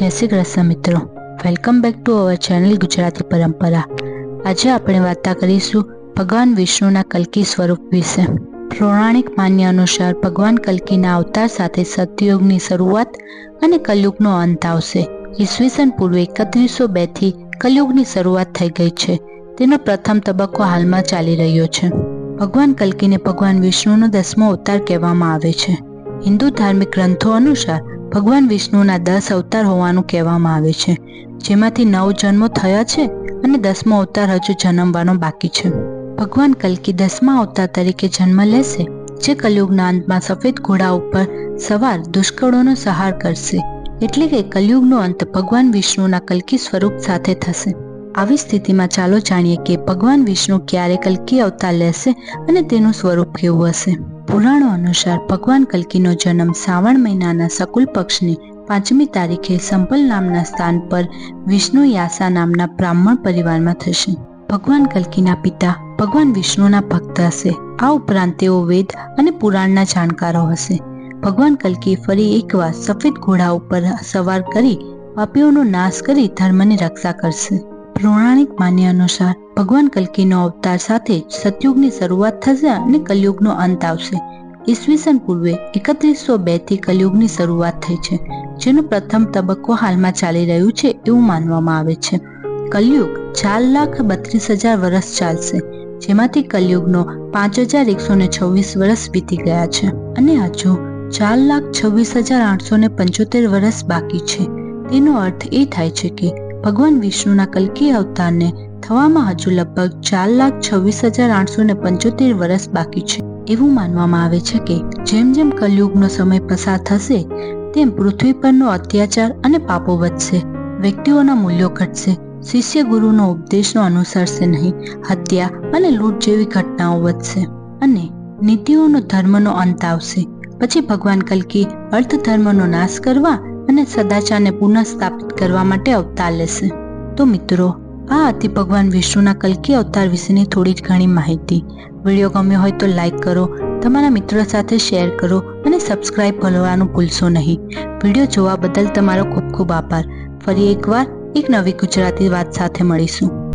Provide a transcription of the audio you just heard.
જય શ્રી કૃષ્ણ મિત્રો. Welcome back to our channel Gujarati Parampara. આજે આપણે વાર્તા કરીશું ભગવાન વિષ્ણુના કલ્કી સ્વરૂપ વિશે. પૌરાણિક માન્ય અનુસાર ભગવાન કલ્કીના અવતાર સાથે સતયુગની શરૂઆત અને કલયુગનો અંત આવશે. ઈસવીસન પૂર્વે એકત્રીસો બેથી કલયુગની શરૂઆત થઈ ગઈ છે. તેનો પ્રથમ તબક્કો હાલમાં ચાલી રહ્યો છે. ભગવાન કલ્કીને ભગવાન વિષ્ણુનો દસમો અવતાર કહેવામાં આવે છે. હિન્દુ ધાર્મિક ગ્રંથો અનુસાર ભગવાન વિષ્ણુના દસ અવતાર હોવાનું કહેવામાં આવે છે. જેમાંથી નવ જન્મો થયા છે અને દસમો અવતાર હજુ જન્મવાનો બાકી છે. ભગવાન કલ્કી દસમા અવતાર તરીકે જન્મ લેશે, જે કલયુગના અંતમાં સફેદ ઘોડા ઉપર સવાર દુષ્કળોનો સહાર કરશે, એટલે કે કલયુગનો અંત ભગવાન વિષ્ણુના કલ્કી સ્વરૂપ સાથે થશે. આવી સ્થિતિમાં ચાલો જાણીએ કે ભગવાન વિષ્ણુ ક્યારે કલ્કી અવતાર લેશે અને તેનું સ્વરૂપ કેવું હશે. પુરાણો અનુસાર ભગવાન કલ્કીનો જન્મ શ્રાવણ મહિનાના સકુલ પક્ષની પાંચમી તારીખે સંપલ નામના સ્થાન પર વિષ્ણુ યાસા નામના બ્રાહ્મણ પરિવારમાં થશે. ભગવાન કલ્કીના પિતા, ભગવાન વિષ્ણુના ભક્ત હશે. આ ઉપરાંત તેઓ વેદ અને પુરાણના જાણકારો હશે. ભગવાન કલ્કી ફરી એકવાર સફેદ ઘોડા ઉપર સવાર કરી પાપીઓનો નાશ કરી ધર્મની રક્ષા કરશે. પૌરાણિક માન્ય અનુસાર ભગવાન કલ્કીનો અવતાર સાથે સતયુગની શરૂઆત થશે અને કલયુગનો અંત આવશે. ઈસવીસન પૂર્વે એકત્રીસો બેથી કલયુગની શરૂઆત થઈ છે, જેનો પ્રથમ તબક્કો હાલમાં ચાલી રહ્યું છે એવું માનવામાં આવે છે. કલયુગ ચાર લાખ બત્રીસ હજાર વર્ષ ચાલશે, જેમાંથી કલયુગનો પાંચ હજાર એકસો ને છવ્વીસ વર્ષ વીતી ગયા છે અને હજુ ચાર લાખ છવ્વીસ હજાર આઠસો ને પંચોતેર વર્ષ બાકી છે. તેનો અર્થ એ થાય છે કે ભગવાન વિષ્ણુના કલ્કી અવતારને થવામાં હજુ લગભગ ચાર લાખ છવ્વીસ હજાર આઠસો ને પંચોતેર વર્ષ બાકી છે. એવું માનવામાં આવે છે કે જેમ જેમ કલયુગનો સમય પસાર થશે, તેમ પૃથ્વી પરનો અત્યાચાર અને પાપો વધશે. વ્યક્તિઓના મૂલ્યો ઘટશે. શિષ્ય ગુરુનો ઉપદેશનો અનુસરશે નહીં. હત્યા અને લૂંટ જેવી ઘટનાઓ વધશે અને નીતિઓનો ધર્મનો અંત આવશે. પછી ભગવાન કલ્કી અર્થ ધર્મનો નાશ કરવા અને સદાચારને પુનઃસ્થાપિત કરવા માટે અવતાર લેશે. તો મિત્રો આ હતી ભગવાન વિષ્ણુના કલકી અવતાર વિશેની થોડી જ ઘણી માહિતી. વીડિયો ગમ્યો હોય તો લાઈક કરો, તમારા મિત્રો સાથે શેર કરો અને સબસ્ક્રાઇબ કરવાનું ભૂલશો નહીં. વીડિયો જોવા બદલ તમારો ખૂબ ખૂબ આભાર. ફરી એકવાર એક નવી ગુજરાતી વાત સાથે મળીશું.